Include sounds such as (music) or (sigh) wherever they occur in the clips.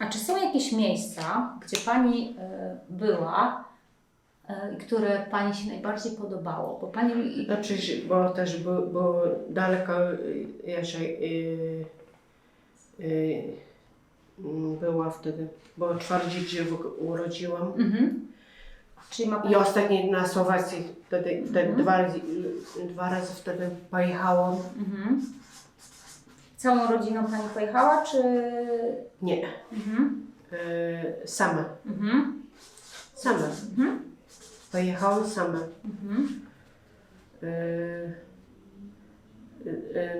A czy są jakieś miejsca, gdzie Pani e, była e, i które Pani się najbardziej podobało? Bo Pani Znaczy, bo też bo, bo daleko y, jeszcze była wtedy, bo czwarte dzieci urodziłam. Mhm. Pani... I ostatni na Słowacji, wtedy, wtedy Mhm. dwa, razy, dwa razy wtedy pojechałam. Mhm. Całą rodziną Pani pojechała, czy... Nie, Mhm. y, sama. Mhm. Sama. Mhm. Pojechałam sama. Mhm. Y,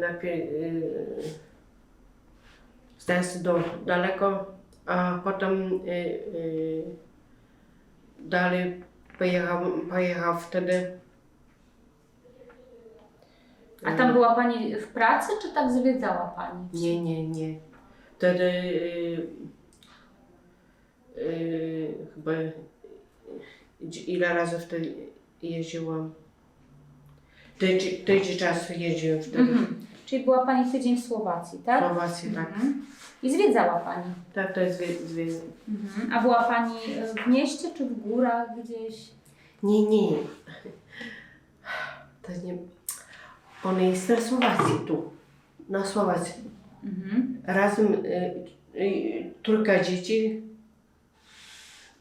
najpierw stałem do daleko, a potem y, y, dalej pojechał, pojechał wtedy. A tam była Pani w pracy, czy tak zwiedzała Pani? Nie, nie, nie. Wtedy y, y, chyba y, ile razy wtedy jeździłam. Tydzień, tydzień czasu jeździłem wtedy. Mhm. Czyli była Pani tydzień w Słowacji, W tak? Słowacji, tak. Mhm. I zwiedzała Pani. Tak, to jest dwie. Mhm. A była Pani w mieście, czy w górach gdzieś? Nie, nie. To nie. On jest na Słowacji tu. Na Słowacji. Mhm. Razem y, y, trójka dzieci.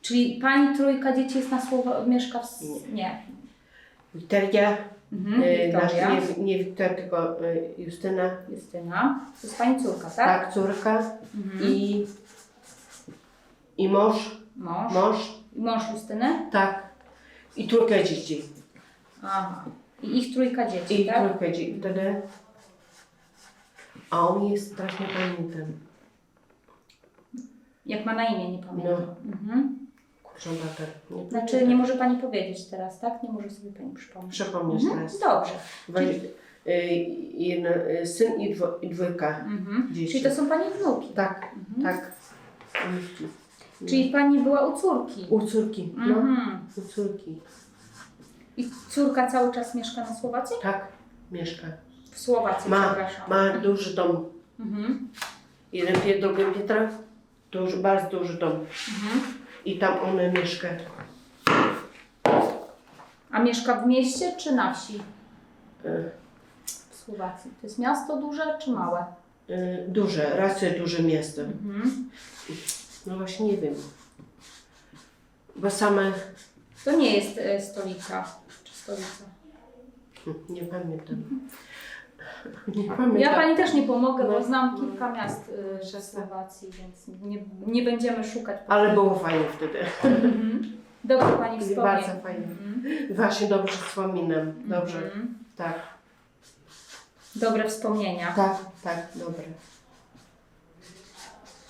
Czyli Pani trójka dzieci jest na Słowa... mieszka w... S- Nie. Wiktoria, Mhm. y, nasz, Wiktoria. nie, nie tylko y, Justyna. Justyna. To jest Pani córka, tak? Tak, córka. Mhm. I, I mąż. Mąż. Mąż. I mąż Justyny? Tak. I trójka dzieci. Aha. I ich trójka dzieci, I tak? trójka dzieci. Wtedy. A on jest strasznie pamiętam. Jak ma na imię, nie pamiętam. Mhm. Kurczę, mater. Nie Znaczy pamiętam. nie może Pani powiedzieć teraz, tak? Nie może sobie Pani przypomnieć. Przypomnieć Mhm. teraz. Dobrze. Weź, y, jedna, y, syn i, dwo, i dwójka Mhm. dzieci. Czyli to są Pani wnuki. Tak, Mhm. tak. Czyli Pani była u córki. U córki, no. Mhm. U córki. I córka cały czas mieszka na Słowacji? Tak, mieszka. W Słowacji, Ma, przepraszam. ma duży dom. Mhm. Jeden piętr, drugi piętra. Duży, bardzo duży dom. Mhm. I tam ona mieszka. A mieszka w mieście czy na wsi Y, w Słowacji? To jest miasto duże czy małe? y, duże, raczej duże miasto. Mhm. No właśnie nie wiem. Bo same, To nie jest e, stolica. Stolica? nie pamiętam. (laughs) Nie pamiętam. Ja Pani też nie pomogę, bo No. znam kilka miast y, w Słowacji, więc nie, nie będziemy szukać. Ale było fajnie wtedy. Mhm. Dobrze Pani wspomnieć. Bardzo fajnie. Mhm. Właśnie dobrze wspominam. Dobrze, Mhm. tak. Dobre wspomnienia. Tak, tak, dobre.